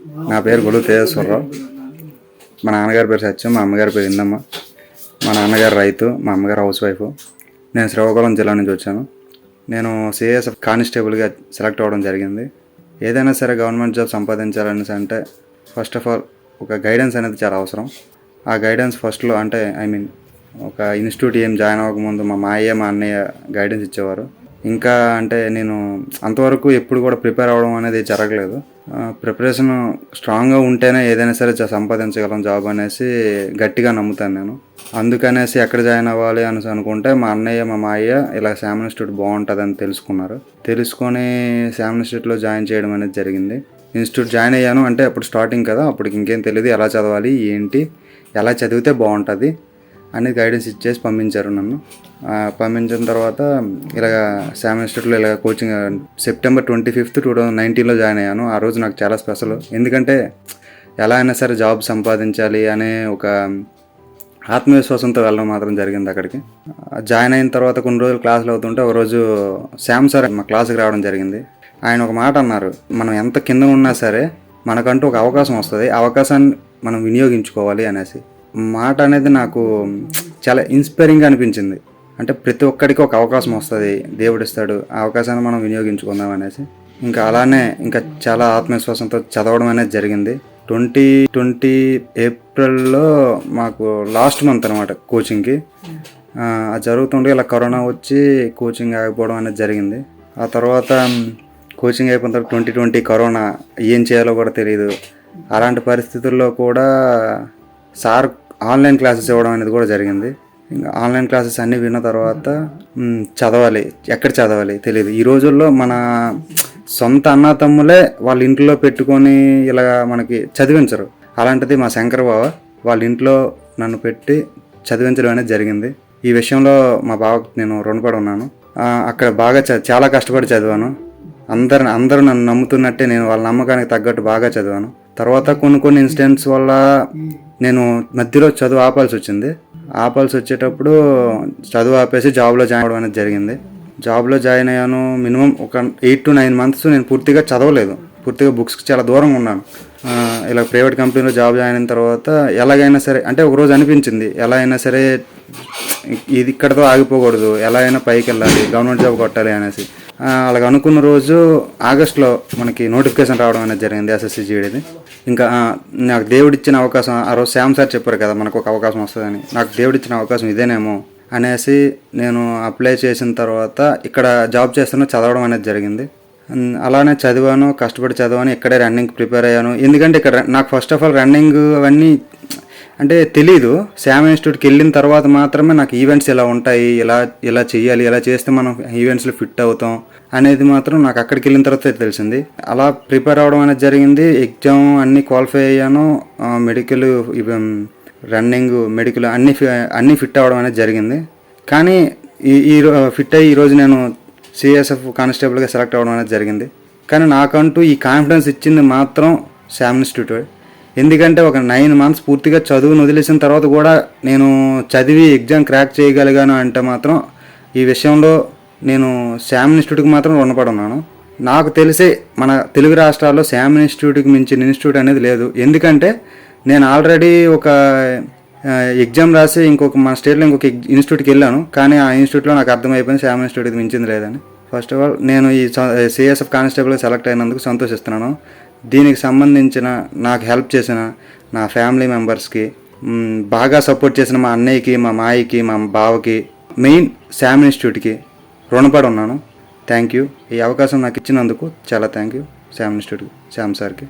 నా పేరు గొలుగు తేజేశ్వరరావు. మా నాన్నగారి పేరు సత్యం మా అమ్మగారి పేరు ఇందమ్మ మా నాన్నగారు రైతు మా అమ్మగారు హౌస్ వైఫ్. నేను శ్రీకాకుళం జిల్లా నుంచి వచ్చాను. నేను సిఎస్ కానిస్టేబుల్గా సెలెక్ట్ అవ్వడం జరిగింది. ఏదైనా సరే గవర్నమెంట్ జాబ్ సంపాదించాలని అంటే ఫస్ట్ ఆఫ్ ఆల్ ఒక గైడెన్స్ అనేది చాలా అవసరం. ఆ గైడెన్స్ ఫస్ట్లో అంటే ఐ మీన్ ఒక ఇన్స్టిట్యూట్ ఏం జాయిన్ అవ్వకముందు మా మాయ్య మా అన్నయ్య గైడెన్స్ ఇచ్చేవారు. ఇంకా అంటే నేను అంతవరకు ఎప్పుడు కూడా ప్రిపేర్ అవ్వడం అనేది జరగలేదు. ప్రిపరేషన్ స్ట్రాంగ్గా ఉంటేనే ఏదైనా సరే సంపాదించగలం జాబ్ అనేసి గట్టిగా నమ్ముతాను నేను. అందుకనేసి ఎక్కడ జాయిన్ అవ్వాలి అనేసి అనుకుంటే మా అన్నయ్య మా మాయ్య ఇలా శామ్ ఇన్స్టిట్యూట్ బాగుంటుందని తెలుసుకున్నారు. తెలుసుకొని శామ్ ఇన్స్టిట్యూట్లో జాయిన్ చేయడం అనేది జరిగింది. ఇన్స్టిట్యూట్ జాయిన్ అయ్యాను అంటే అప్పుడు స్టార్టింగ్ కదా అప్పటికి ఇంకేం తెలియదు ఎలా చదవాలి ఏంటి ఎలా చదివితే బాగుంటుంది. అనేది గైడెన్స్ ఇచ్చేసి పంపించారు నన్ను. పంపించిన తర్వాత ఇలాగ శామ్ ఇన్స్టిట్యూట్లో ఇలా coaching September twenty fifth two thousand నైన్టీన్లో జాయిన్ అయ్యాను. ఆ రోజు నాకు చాలా స్పెషల్ ఎందుకంటే ఎలా అయినా సరే జాబ్ సంపాదించాలి అనే ఒక ఆత్మవిశ్వాసంతో వెళ్ళడం మాత్రం జరిగింది అక్కడికి. జాయిన్ అయిన తర్వాత కొన్ని రోజులు క్లాసులు అవుతుంటే ఒక రోజు శామ్ సార్ మా క్లాస్కి రావడం జరిగింది. ఆయన ఒక మాట అన్నారు మనం ఎంత కింద ఉన్నా సరే మనకంటూ ఒక అవకాశం వస్తుంది. ఆ అవకాశాన్ని మనం వినియోగించుకోవాలి అనేసి. మాట అనేది నాకు చాలా ఇన్స్పైరింగ్గా అనిపించింది. అంటే ప్రతి ఒక్కడికి ఒక అవకాశం వస్తుంది. దేవుడు ఇస్తాడు. ఆ అవకాశాన్ని మనం వినియోగించుకుందాం అనేసి. ఇంకా అలానే ఇంకా చాలా ఆత్మవిశ్వాసంతో చదవడం అనేది జరిగింది. ట్వంటీ ట్వంటీ ఏప్రిల్లో మాకు లాస్ట్ మంత్ అనమాట కోచింగ్కి ఆ, జరుగుతుంటే ఇలా కరోనా వచ్చి కోచింగ్ ఆగిపోవడం అనేది జరిగింది. ఆ తర్వాత కోచింగ్ అయిపోయిన తర్వాత ట్వంటీ ట్వంటీ కరోనా ఏం చేయాలో కూడా తెలియదు అలాంటి పరిస్థితుల్లో కూడా సార్ ఆన్లైన్ క్లాసెస్ ఇవ్వడం అనేది కూడా జరిగింది. ఇంకా ఆన్లైన్ క్లాసెస్ అన్నీ విన్న తర్వాత చదవాలి. ఎక్కడ చదవాలి తెలియదు ఈ రోజుల్లో మన సొంత అన్న తమ్ములే వాళ్ళ ఇంట్లో పెట్టుకొని ఇలా మనకి చదివించరు. అలాంటిది మా శంకర్ బావ వాళ్ళ ఇంట్లో నన్ను పెట్టి చదివించడం అనేది జరిగింది. ఈ విషయంలో మా బావకు నేను రుణపడి ఉన్నాను. అక్కడ బాగా చ- చాలా కష్టపడి చదివాను. అందరు అందరూ నన్ను నమ్ముతున్నట్టే నేను వాళ్ళ నమ్మకానికి తగ్గట్టు బాగా చదివాను. తర్వాత కొన్ని కొన్ని ఇన్సిడెంట్స్ వల్ల నేను మధ్యలో చదువు ఆపాల్సి వచ్చింది. ఆపాల్సి వచ్చేటప్పుడు చదువు ఆపేసి జాబ్లో జాయిన్ అవ్వడం అనేది జరిగింది. జాబ్లో జాయిన్ అయ్యాను. మినిమం ఒక ఎయిట్ టు నైన్ మంత్స్ నేను పూర్తిగా చదవలేదు. పూర్తిగా బుక్స్కి చాలా దూరంగా ఉన్నాను. ఇలా ప్రైవేట్ కంపెనీలో జాబ్ జాయిన్ అయిన తర్వాత ఎలాగైనా సరే అంటే ఒక రోజు అనిపించింది. ఎలా అయినా సరే ఇది ఇక్కడతో ఆగిపోకూడదు. ఎలా అయినా పైకి వెళ్ళాలి. గవర్నమెంట్ జాబ్ కొట్టాలి అనేసి. అలాగ అనుకున్న రోజు ఆగస్ట్లో మనకి నోటిఫికేషన్ రావడం అనేది జరిగింది ఎస్ఎస్సి జీడీది ఇంకా నాకు దేవుడిచ్చిన అవకాశం ఆ రోజు శ్యామ్ సార్ చెప్పారు కదా మనకు ఒక అవకాశం వస్తుందని. నాకు దేవుడిచ్చిన అవకాశం ఇదేనేమో అనేసి నేను అప్లై చేసిన తర్వాత ఇక్కడ జాబ్ చేస్తున్న చదవడం అనేది జరిగింది. అలానే చదివాను కష్టపడి చదివాను ఇక్కడే రన్నింగ్ ప్రిపేర్ అయ్యాను. ఎందుకంటే ఇక్కడ నాకు ఫస్ట్ ఆఫ్ ఆల్ రన్నింగ్ అవన్నీ అంటే తెలీదు. శామ్ ఇన్స్టిట్యూట్కి వెళ్ళిన తర్వాత మాత్రమే నాకు ఈవెంట్స్ ఇలా ఉంటాయి ఇలా ఇలా చేయాలి ఇలా చేస్తే మనం ఈవెంట్స్లో ఫిట్ అవుతాం. అనేది మాత్రం నాకు అక్కడికి వెళ్ళిన తర్వాత తెలిసింది. అలా ప్రిపేర్ అవ్వడం అనేది జరిగింది. ఎగ్జామ్ అన్నీ క్వాలిఫై అయ్యాను. మెడికల్ రన్నింగ్ మెడికల్ అన్ని ఫి- అన్నీ ఫిట్ అవ్వడం అనేది జరిగింది. కానీ ఈ ఈ ఫిట్ అయ్యి ఈరోజు నేను సిఎస్ఎఫ్ కానిస్టేబుల్గా సెలెక్ట్ అవ్వడం అనేది జరిగింది. కానీ నాకంటూ ఈ కాన్ఫిడెన్స్ ఇచ్చింది మాత్రం శామ్ ఇన్స్టిట్యూట్. ఎందుకంటే ఒక నైన్ మంత్స్ పూర్తిగా చదువును వదిలేసిన తర్వాత కూడా నేను చదివి ఎగ్జామ్ క్రాక్ చేయగలిగాను అంటే మాత్రం ఈ విషయంలో నేను శామ్ ఇన్స్టిట్యూట్కి మాత్రం రుణపడి ఉన్నాను నాకు తెలిసే మన తెలుగు రాష్ట్రాల్లో శామ్ ఇన్స్టిట్యూట్కి మించిన ఇన్స్టిట్యూట్ అనేది లేదు. ఎందుకంటే నేను ఆల్రెడీ ఒక ఎగ్జామ్ రాసి ఇంకొక మన స్టేట్లో ఇంకొక ఇన్స్టిట్యూట్కి వెళ్ళాను. కానీ ఆ ఇన్స్టిట్యూట్లో నాకు అర్థమైపోయింది శామ్ ఇన్స్టిట్యూట్కి మించింది లేదని. ఫస్ట్ ఆఫ్ ఆల్ నేను ఈ సిఎస్ఎఫ్ కానిస్టేబుల్గా సెలెక్ట్ అయినందుకు సంతోషిస్తున్నాను. దీనికి సంబంధించిన నాకు హెల్ప్ చేసిన నా ఫ్యామిలీ మెంబర్స్కి బాగా సపోర్ట్ చేసిన మా అన్నయ్యకి మా మాయకి మా బావకి మెయిన్ శామ్ ఇన్స్టిట్యూట్కి రుణపడి ఉన్నాను. థ్యాంక్ యూ ఈ అవకాశం నాకు ఇచ్చినందుకు చాలా thank you Sam institute Sam సార్కి